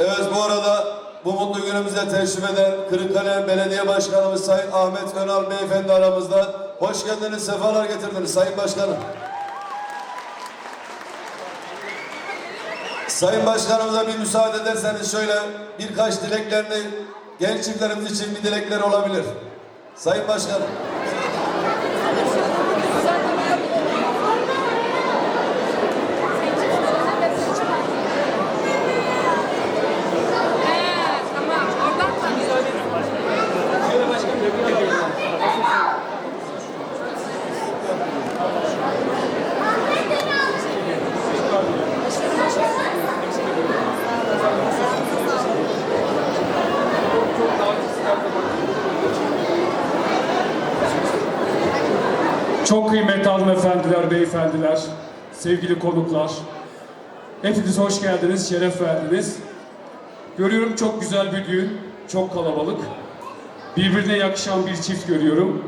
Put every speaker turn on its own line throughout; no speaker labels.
Evet bu arada bu mutlu günümüze teşrif eden Kırıkkale Belediye Başkanımız Sayın Ahmet Önal Beyefendi aramızda. Hoş geldiniz, sefalar getirdiniz Sayın Başkanım. Sayın Başkanımıza bir müsaade ederseniz şöyle birkaç dileklerini genç için bir dilekleri olabilir. Sayın Başkanım.
Çok kıymetli hanımefendiler, beyefendiler, sevgili konuklar. Hepiniz hoş geldiniz, şeref verdiniz. Görüyorum çok güzel bir düğün, çok kalabalık. Birbirine yakışan bir çift görüyorum.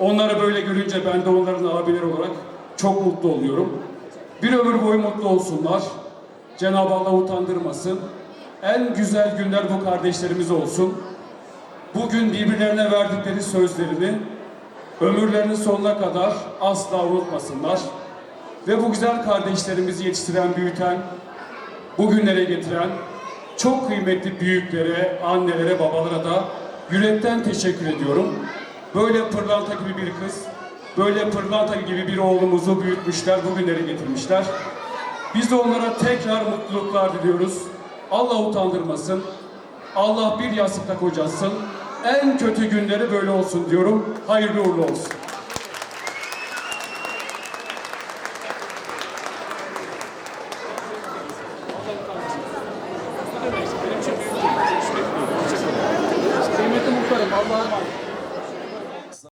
Onları böyle görünce ben de onların abileri olarak çok mutlu oluyorum. Bir ömür boyu mutlu olsunlar. Cenab-ı Allah utandırmasın. En güzel günler bu kardeşlerimiz olsun. Bugün birbirlerine verdikleri sözlerini ömürlerinin sonuna kadar asla unutmasınlar. Ve bu güzel kardeşlerimizi yetiştiren, büyüten, bugünlere getiren çok kıymetli büyüklere, annelere, babalara da yürekten teşekkür ediyorum. Böyle pırlanta gibi bir kız, böyle pırlanta gibi bir oğlumuzu büyütmüşler, bugünlere getirmişler. Biz de onlara tekrar mutluluklar diliyoruz. Allah utandırmasın. Allah bir yastıkta kocasın. En kötü günleri böyle olsun diyorum. Hayırlı uğurlu olsun. Kıymetli muhtarım Allah'a emanet.